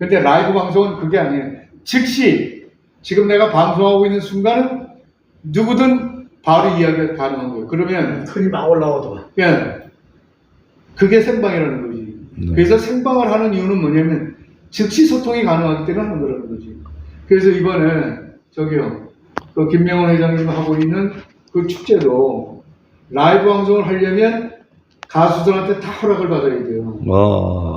근데 라이브 방송은 그게 아니에요. 즉시 지금 내가 방송하고 있는 순간은 누구든 바로 이야기가 가능한 거예요. 그러면 글이 막 올라오더만. 그냥 그게 생방이라는 거지. 네. 그래서 생방을 하는 이유는 뭐냐면 즉시 소통이 가능하기 때문에 하는 거라는 거지. 그래서 이번에 저기요, 그 김명원 회장님 하고 있는 그 축제도 라이브 방송을 하려면 가수들한테 다 허락을 받아야 돼요. 어,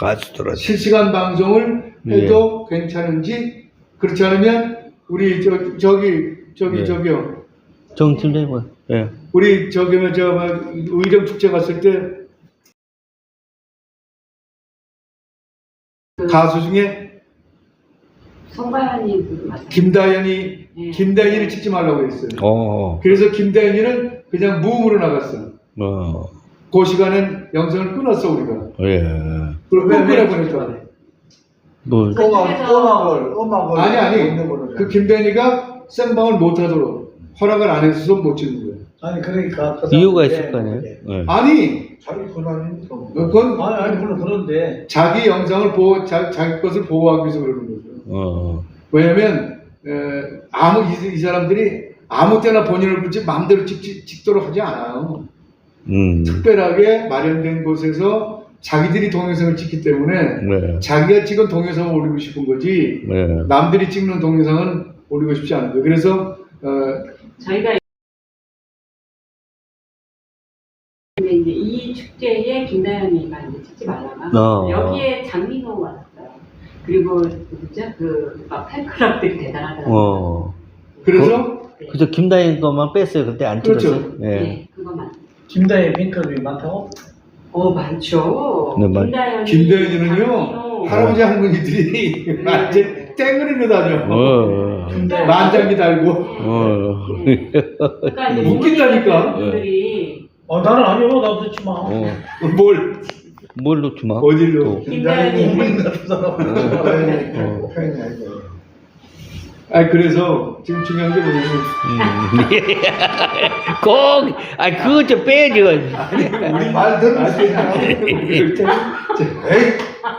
가수들한테. 실시간 방송을 해도 괜찮은지 그렇지 않으면 우리 저 저기 저기 네. 저기요 정 팀장님, 뭐, 예. 우리 저기 뭐저 뭐, 의정 축제 갔을 때 가수 중에 송가연이 그 맞아요. 김다현이 네. 김다현이를 찍지 말라고 했어요. 어, 그래서 김다현이는 그냥 무음으로 나갔어. 어, 그 시간엔 영상을 끊었어 우리가. 예. 그걸 끊으라 보니까. 뭐, 음악, 음악을, 음악을. 아니 아니 거를. 그 김다현이가 생방을 못하도록 허락을 안 해서 못 찍는 거예요. 아니, 그러니까. 그 이유가 사람인데, 있을 거 아니에요? 네. 예. 아니 자기 권한이니까. 뭐. 그건 아니, 아니, 물론 그런데. 자기 영상을 보호 자, 자기 것을 보호하기 위해서 그러는 거죠. 어, 왜냐면 에, 아무 이, 이 사람들이 아무 때나 본인을 굳이 마음대로 찍, 찍, 찍도록 하지 않아요. 음, 특별하게 마련된 곳에서 자기들이 동영상을 찍기 때문에 네, 자기가 찍은 동영상을 올리고 싶은 거지 네. 남들이 찍는 동영상은 올리고 싶지 않은 거예요. 그래서 어, 저희가 이제 이 축제에 김다현이가 이제 찍지 말라가 어. 여기에 장민호 왔어요. 그리고 누구죠? 그막 팬클럽들이 대단하더라고요. 어. 그래서 네. 그저 김다인 것만 뺐어요. 그때 안 그렇죠. 찍었어요. 예. 네, 그것만. 김다혜 빈클럽이 많다고? 어 많죠. 네, 많- 김다현이, 김대현이는요 장민호, 할아버지 할머니들이 완전 땡그리로 다녀 어, 김다현. 만장기 달고 어, 네. 그러니까 이제 웃긴다니까. 분들이 아, 나는 아니요. 나도 듣지 마. 어. 뭘 뭘 놓지 마. 어디로? 또. 김다현이. 어. 편이 아니고. 아 그래서 지금 중요한 게 뭐냐면 음. 꼭, 아, 그거 좀 빼야지. 우리 말 들으세요.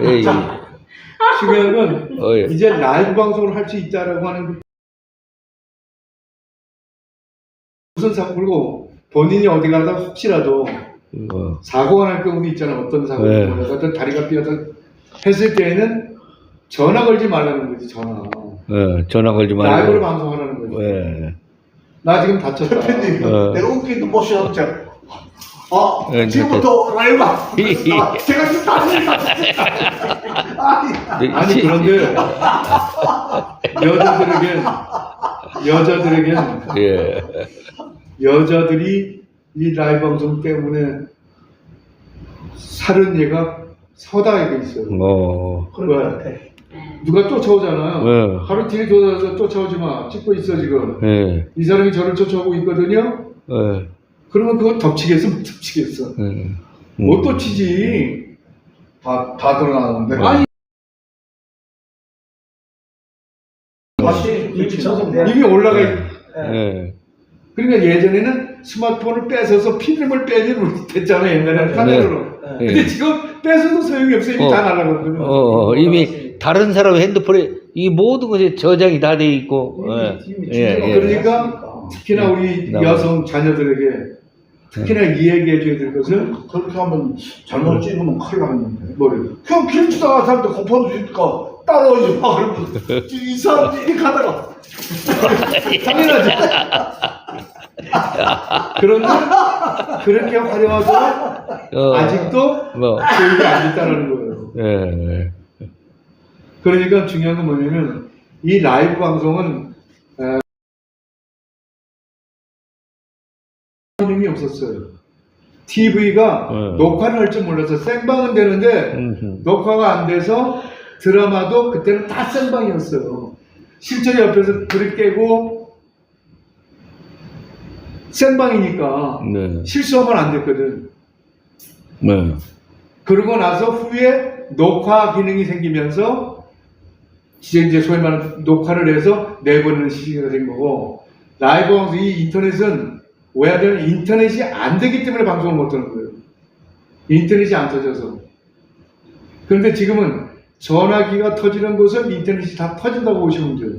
에이, 중요한 건 어, 예. 이제 라이브 방송을 할 수 있다라고 하는 그 무슨 사 그리고 본인이 어디 가다 혹시라도 어, 사고가 날 경우도 있잖아 어떤 사고가 네. 어떤 다리가 삐어서 했을 때에는 전화 걸지 말라는 거지 전화 어, 전화 걸지 라이브로 말고. 방송하라는 거지 예. 나 지금 다쳤다 어. 내가 웃기도 못 쉬었죠. 어, 네, 지금부터 라이브. 아, 제가 지금 다니까. 아니, 아니 시- 그런데 여자들에겐 여자들에겐 예. 여자들이 이 라이브 방송 때문에 살은 얘가 서다하게 있어요. 어, 그런 것 같아. 네. 누가 쫓아오잖아요. 네. 하루 뒤에 쫓아서 쫓아오지 마. 찍고 있어 지금. 예, 이 사람이 저를 쫓아오고 있거든요. 예, 그러면 그거 덮치겠어, 못 덮치겠어. 예. 못 덮치지. 다, 다 드러나는데. 아니 다시 입이 전송돼. 이미 올라가 있. 예. 그러니까 예전에는 스마트폰을 뺏어서 필름을 빼지 못했잖아 옛날에는 카메라로. 네. 근데 지금 뺏어도 소용이 없어 이미 어. 다 날아가거든요. 어, 어, 이미 다른 사람 핸드폰에 이 모든 것에 저장이 다 돼 있고. 예, 이미 예, 진짜가 예. 그러니까 특히나 우리 나와요. 여성 자녀들에게 특히나 이야기해 줘야 될 것은 그렇게 하면 잘못 찍으면 큰일 나겠는데. 뭐를 그냥 길 주다가 사람들 고파도 주니까 따라오지 마. 그러면 이 사람 이렇게 가다가. 당연하죠. 그런데 그렇게 화려하고 어, 아직도 뭐, 교육이 안 됐다는 거예요. 예, 그러니까 중요한 건 뭐냐면 이 라이브 방송은 에, 이름이 없었어요. TV가 네. 녹화를 할 줄 몰라서 생방은 되는데 음, 녹화가 안 돼서 드라마도 그때는 다 생방이었어요. 실제로 옆에서 불을 깨고 생방이니까 네, 실수하면 안 됐거든. 네, 그러고 나서 후에 녹화 기능이 생기면서 이제 이제 소위 말하는 녹화를 해서 내보내는 시기가 된 거고 라이브 방송 이 인터넷은 오해하면 인터넷이 안 되기 때문에 방송을 못 하는 거예요. 인터넷이 안 터져서. 그런데 지금은 전화기가 터지는 곳은 인터넷이 다 터진다고 보시면 돼요.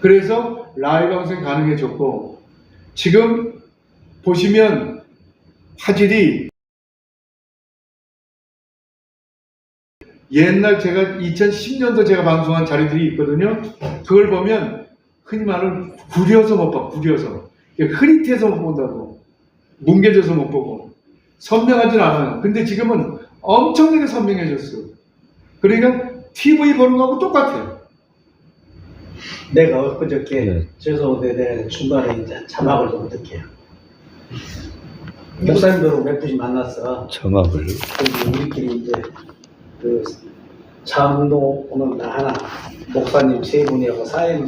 그래서 라이브 방송이 가능해졌고 지금 보시면 화질이 옛날 제가 2010년도 제가 방송한 자료들이 있거든요. 그걸 보면 흔히 말하는 구려서 못 봐, 구려서. 흐릿해서 못 본다고. 뭉개져서 못 보고. 선명하진 않아요. 근데 지금은 엄청나게 선명해졌어. 그러니까 TV 보는 거하고 똑같아요. 내가 엊그저께 네. 죄송한데 내가 중간에 이제 자막을 좀 넣을게요. 목사님들하고 몇 분씩 만났어. 그리고 우리끼리 이제 그 잠도 오는 날 하나 목사님 세 분이하고 사인